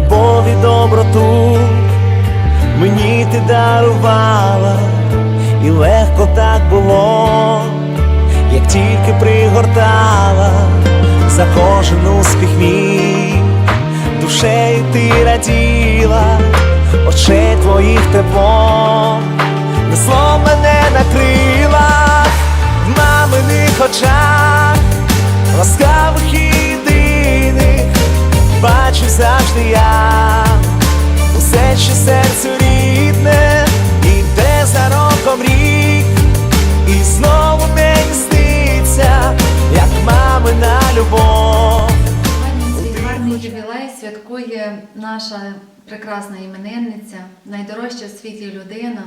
любов і доброту. Мені ти дарувала, і легко так було, як тільки пригортала за кожен успіх мій, душею ти раділа, очей твоїх тепло, несло мене на крилах, в маминих очах, ласкавих завжди я усе, що серцю рідне, іде за роком рік, і знову день сниться, як мамина любов. Цей гарний ювілей святкує наша прекрасна іменинниця, найдорожча в світі людина,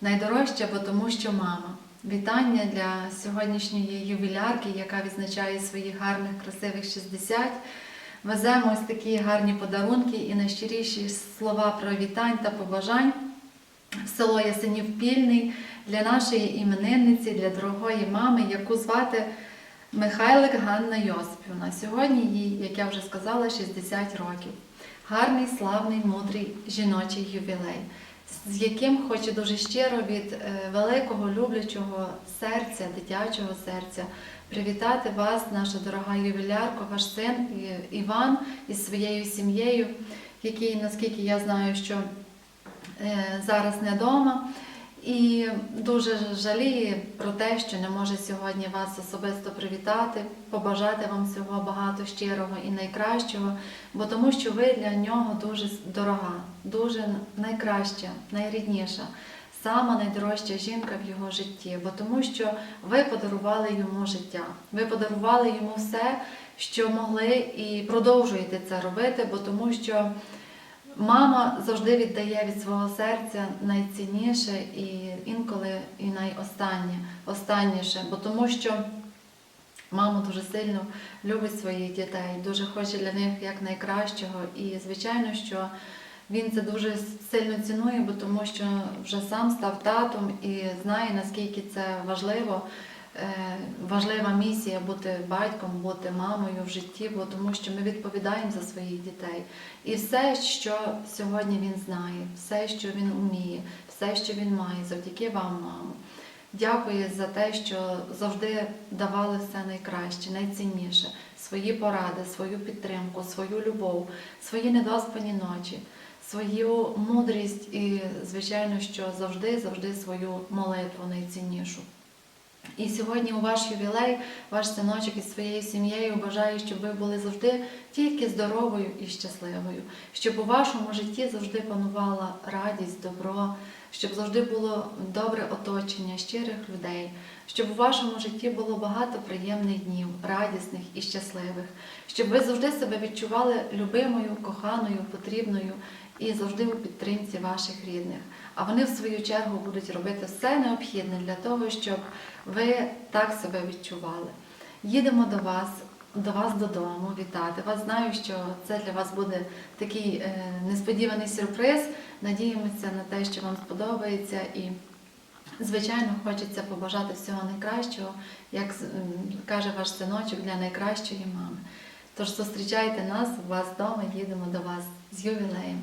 найдорожча, бо тому що мама. Вітання для сьогоднішньої ювілярки, яка відзначає свої гарних, красивих 60. Веземо ось такі гарні подарунки і найщиріші слова привітань та побажань в село Ясенів Пільний для нашої іменинниці, для дорогої мами, яку звати Михайлик Ганна Йосипівна. Сьогодні їй, як я вже сказала, 60 років. Гарний, славний, мудрий жіночий ювілей, з яким хочу дуже щиро від е, великого люблячого серця, дитячого серця привітати вас, наша дорога ювілярка, ваш син Іван із своєю сім'єю, який, наскільки я знаю, що е, зараз не вдома. І дуже жаліє про те, що не може сьогодні вас особисто привітати, побажати вам всього багато щирого і найкращого, бо тому що ви для нього дуже дорога, дуже найкраща, найрідніша, сама найдорожча жінка в його житті, бо тому що ви подарували йому життя, ви подарували йому все, що могли, і продовжуєте це робити, бо тому що. Мама завжди віддає від свого серця найцінніше і інколи і найостаннє, останніше, бо тому що мама дуже сильно любить своїх дітей, дуже хоче для них як найкращого. І звичайно, що він це дуже сильно цінує, бо тому що вже сам став татом і знає, наскільки це важливо. Е, Важлива місія бути батьком, бути мамою в житті, бо тому що ми відповідаємо за своїх дітей. І все, що сьогодні він знає, все, що він вміє, все, що він має, завдяки вам, мамо. Дякую за те, що завжди давали все найкраще, найцінніше, свої поради, свою підтримку, свою любов, свої недоспані ночі, свою мудрість і, звичайно, що завжди, завжди свою молитву найціннішу. І сьогодні у ваш ювілей, ваш синочок із своєю сім'єю бажаю, щоб ви були завжди тільки здоровою і щасливою, щоб у вашому житті завжди панувала радість, добро, щоб завжди було добре оточення щирих людей, щоб у вашому житті було багато приємних днів, радісних і щасливих, щоб ви завжди себе відчували любимою, коханою, потрібною і завжди у підтримці ваших рідних. А вони, в свою чергу, будуть робити все необхідне для того, щоб ви так себе відчували. Їдемо до вас, до вас додому, вітати вас. Знаю, що це для вас буде такий е, несподіваний сюрприз. Надіємося на те, що вам сподобається і. Звичайно, хочеться побажати всього найкращого, як каже ваш синочок, для найкращої мами. Тож зустрічайте нас у вас вдома, їдемо до вас з ювілеєм.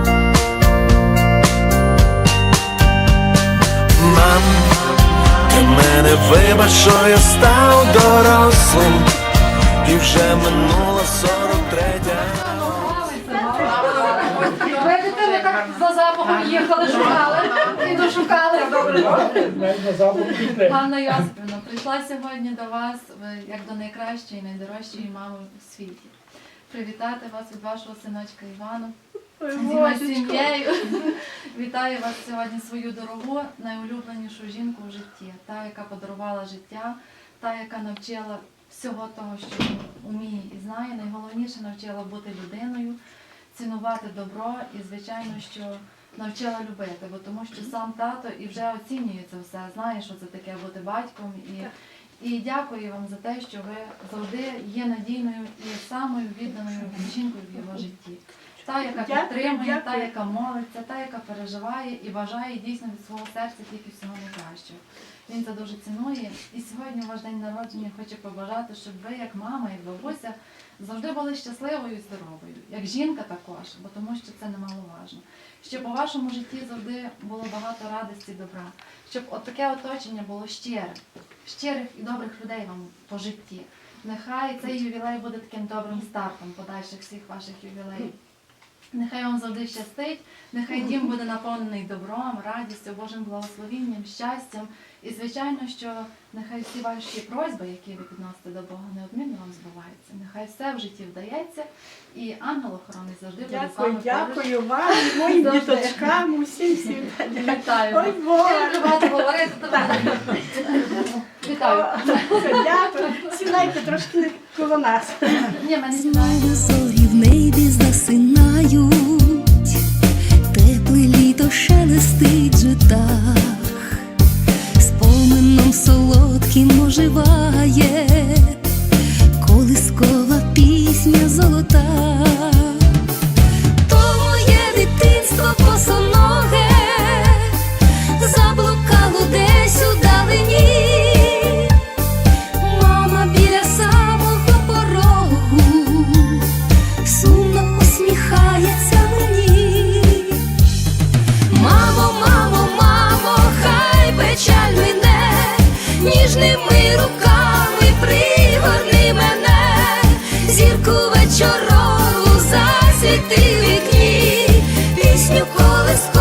Мене вибач, що я став дорослим, і вже сорок третя. Твоя дитина так за запахом їхали, шукали і дошукали. Ганна Йосипівна, прийшла сьогодні до вас як до найкращої, найдорожчої мами в світі. Привітати вас від вашого синочка Івана сім'єю. Вітаю вас сьогодні свою дорогу, найулюбленішу жінку в житті, та, яка подарувала життя, та, яка навчила всього того, що вміє і знає. Найголовніше навчила бути людиною, цінувати добро і, звичайно, що навчила любити, бо тому що сам тато і вже оцінює це все, знає, що це таке бути батьком. І, і дякую вам за те, що ви завжди є надійною і самою відданою жінкою в його житті. Та, яка Дякую, підтримує, та, дякую. яка молиться, та, яка переживає і бажає дійсно від свого серця тільки всього найкращого. Він це дуже цінує. І сьогодні ваш день народження хочу побажати, щоб ви, як мама, як бабуся, завжди були щасливою і здоровою, як жінка також, бо тому що це немаловажно. Щоб у вашому житті завжди було багато радості, добра, щоб от таке оточення було щире, щирих і добрих людей вам по житті. Нехай цей ювілей буде таким добрим стартом подальших всіх ваших ювілеїв. Нехай вам завжди щастить, нехай дім буде наповнений добром, радістю, Божим благословінням, щастям. І звичайно, що нехай всі ваші просьби, які ви підносите до Бога, неодмінно вам збуваються. Нехай все в житті вдається, і ангел-охоронець завжди буде з вами Дякую, дякую вам, моїм Завжди. діточкам, усім всім. Вітаю. Ой. Я Боже. люблю багато говорити, то Вітаю. Дякую. Сідайте трошки коло нас. Ні, мене в небі засинають, тепле літо шелестить житах, спомином солодким оживає, руками пригорни мене, зірку вечорову засвіти вікні, пісню колеску.